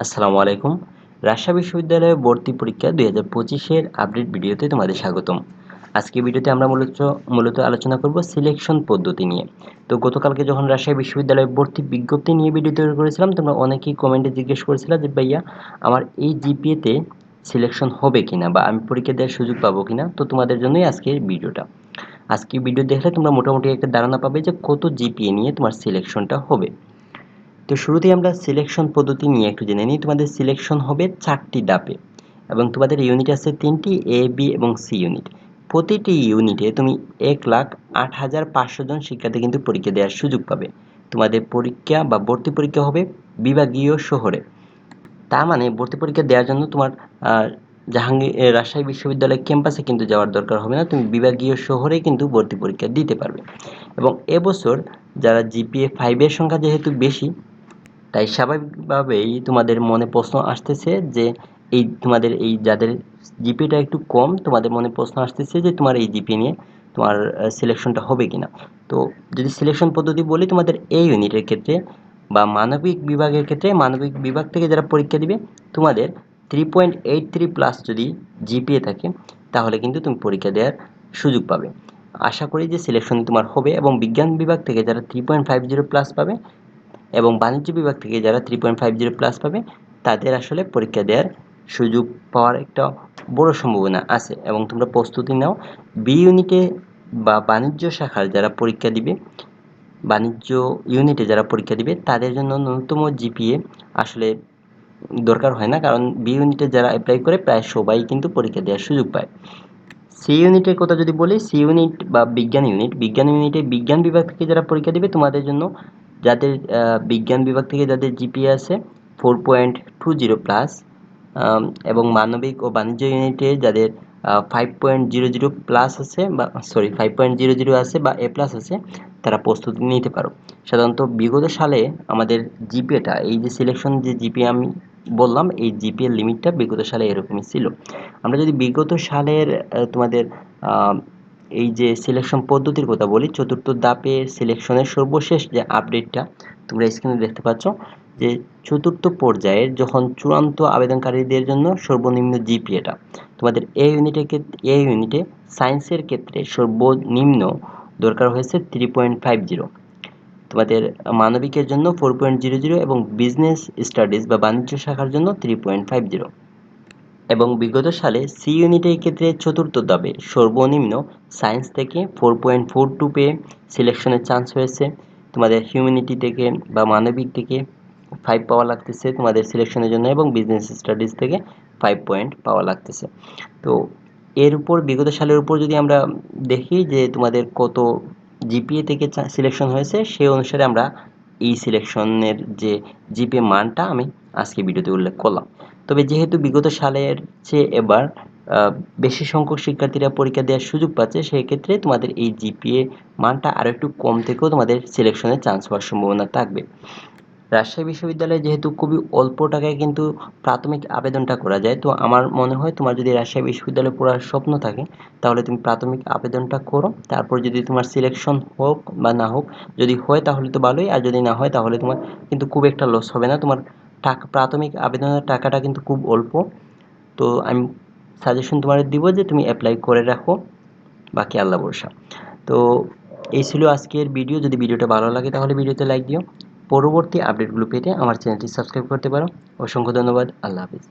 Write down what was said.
আসসালামু আলাইকুম। রাজশাহী বিশ্ববিদ্যালয়ে ভর্তি পরীক্ষা দুই হাজার পঁচিশের আপডেট ভিডিওতে তোমাদের স্বাগতম। আজকে ভিডিওতে আমরা মূলত মূলত আলোচনা করব সিলেকশন পদ্ধতি নিয়ে। তো গতকালকে যখন রাজশাহী বিশ্ববিদ্যালয়ে ভর্তি বিজ্ঞপ্তি নিয়ে ভিডিও তৈরি করেছিলাম, তোমরা অনেকেই কমেন্টে জিজ্ঞেস করেছিলাম যে, ভাইয়া, আমার এই জিপিএতে সিলেকশন হবে কিনা বা আমি পরীক্ষা দেওয়ার সুযোগ পাবো কিনা? তো তোমাদের জন্যই আজকের ভিডিওটা। আজকে ভিডিও দেখলে তোমরা মোটামুটি একটা ধারণা পাবে যে কত জিপিএ নিয়ে তোমার সিলেকশনটা হবে। তো শুরুতেই আমরা সিলেকশন পদ্ধতি নিয়ে একটু জেনে নিই। তোমাদের সিলেকশন হবে চারটি ডাপে এবং তোমাদের ইউনিট আছে তিনটি এ বি এবং সি ইউনিট প্রতিটি ইউনিটে তুমি এক লাখ আট হাজার পাঁচশো জন শিক্ষার্থী কিন্তু পরীক্ষা দেওয়ার সুযোগ পাবে। তোমাদের পরীক্ষা বা ভর্তি পরীক্ষা হবে বিভাগীয় শহরে। তার মানে ভর্তি পরীক্ষা দেওয়ার জন্য তোমার জাহাঙ্গীর রাজশাহী বিশ্ববিদ্যালয় ক্যাম্পাসে কিন্তু যাওয়ার দরকার হবে না। তুমি বিভাগীয় শহরে কিন্তু ভর্তি পরীক্ষা দিতে পারবে। এবং এবছর যারা জিপিএ ফাইভের সংখ্যা যেহেতু বেশি তাই স্বাভাবিকভাবেই তোমাদের মনে প্রশ্ন আসতেছে যে এই তোমাদের এই যাদের জিপিটা একটু কম, তোমাদের মনে প্রশ্ন আসতেছে যে তোমার এই জিপি নিয়ে তোমার সিলেকশনটা হবে কিনা। তো যদি সিলেকশন পদ্ধতি বলি, তোমাদের এই ইউনিটের ক্ষেত্রে বা মানবিক বিভাগের ক্ষেত্রে, মানবিক বিভাগ থেকে যারা পরীক্ষা দিবে, তোমাদের three point eight three plus যদি জিপিএ থাকে, তাহলে কিন্তু তুমি পরীক্ষা দেওয়ার সুযোগ পাবে। আশা করি যে সিলেকশন তোমার হবে এবং বিজ্ঞান বিভাগ থেকে যারা three point five zero plus পাবে এবং বাণিজ্য বিভাগ থেকে যারা three point five zero plus পাবে, তাদের আসলে পরীক্ষা দেওয়ার সুযোগ পাওয়ার একটা বড় সম্ভাবনা আছে। এবং তোমরা প্রস্তুতি নাও। বি ইউনিটে বা বাণিজ্য শাখার যারা পরীক্ষা দিবে, বাণিজ্য ইউনিটে যারা পরীক্ষা দিবে, তাদের জন্য ন্যূনতম জিপিএ আসলে দরকার হয় না। কারণ বি ইউনিটে যারা অ্যাপ্লাই করে, প্রায় সবাই কিন্তু পরীক্ষা দেওয়ার সুযোগ পায়। সি ইউনিটের কথা যদি বলি সি ইউনিট বা বিজ্ঞান ইউনিট বিজ্ঞান ইউনিটে বিজ্ঞান বিভাগ থেকে যারা পরীক্ষা দিবে, তোমাদের জন্য যাদের বিজ্ঞান বিভাগ থেকে যাদের জিপিএ আছে four point two zero plus এবং মানবিক ও বাণিজ্য ইউনিটে যাদের five point zero zero plus আছে বা sorry five point zero zero আছে বা এ প্লাস আছে, তারা প্রস্তুতি নিতে পারো। সাধারণত বিগত সালে আমাদের জিপিএটা এই যে সিলেকশন যে জিপিএ আমি বললাম, এই জিপিএর লিমিটটা বিগত সালে এরকমই ছিল। আমরা যদি বিগত সালের তোমাদের এই যে সিলেকশন পদ্ধতির কথা বলি, চতুর্থ দাপের সিলেকশনের সর্বশেষ যে আপডেটটা তোমরা স্ক্রিনে দেখতে পাচ্ছ যে চতুর্থ পর্যায়ের যখন চূড়ান্ত আবেদনকারীদের জন্য সর্বনিম্ন জিপিএটা তোমাদের এ ইউনিটে এ ইউনিটে সায়েন্সের ক্ষেত্রে সর্বনিম্ন দরকার হয়েছে থ্রি পয়েন্ট ফাইভ জিরো তোমাদের মানবিকের জন্য ফোর পয়েন্ট জিরো জিরো এবং বিজনেস স্টাডিজ বা বাণিজ্য শাখার জন্য থ্রি পয়েন্ট ফাইভ জিরো এবং বিগত সালে সি ইউনিটের ক্ষেত্রে চতুর্থ দাবে সর্বনিম্ন সায়েন্স থেকে ফোর পয়েন্ট ফোর টু পেয়ে সিলেকশনের চান্স হয়েছে। তোমাদের হিউম্যানিটি থেকে বা মানবিক থেকে ফাইভ পাওয়া লাগতেছে তোমাদের সিলেকশনের জন্য এবং বিজনেস স্টাডিজ থেকে ফাইভ পয়েন্ট পাওয়া লাগতেছে। তো এর উপর, বিগত সালের উপর যদি আমরা দেখি যে তোমাদের কত জিপিএ থেকে সিলেকশন হয়েছে সেই অনুসারে আমরা এই সিলেকশনের যে জিপিএ মানটা আমি আজকে ভিডিওতে উল্লেখ করলাম। তবে যেহেতু বিগত সালের চেয়ে এবার বেশি সংখ্যক শিক্ষার্থীরা পরীক্ষা দেওয়ার সুযোগ পাচ্ছে সেই ক্ষেত্রে তোমাদের এই জিপিএ মানটা আরও একটু কম থেকেও তোমাদের সিলেকশনে চান্স হওয়ার সম্ভাবনা থাকবে। রাজশাহী বিশ্ববিদ্যালয়ে যেহেতু খুবই অল্প টাকায় কিন্তু প্রাথমিক আবেদনটা করা যায়, তো আমার মনে হয় তোমার যদি রাজশাহী বিশ্ববিদ্যালয়ে পড়ার স্বপ্ন থাকে, তাহলে তুমি প্রাথমিক আবেদনটা করো, তারপর যদি তোমার সিলেকশন হোক বা না হোক, যদি হয় তাহলে তো ভালোই, আর যদি না হয় তাহলে তোমার কিন্তু খুব একটা লস হবে না, তোমার টাকা, প্রাথমিক আবেদনের টাকাটা কিন্তু খুব অল্প। তো আমি সাজেশন তোমার দিব যে তুমি অ্যাপ্লাই করে রাখো। বাকি আল্লাহ বর্ষা তো এই ছিল আজকের ভিডিও যদি ভিডিওটা ভালো লাগে তাহলে ভিডিওতে লাইক দিও। পরবর্তী আপডেটগুলো পেতে আমার চ্যানেলটি সাবস্ক্রাইব করতে পারো। অসংখ্য ধন্যবাদ। আল্লাহ হাফিজ।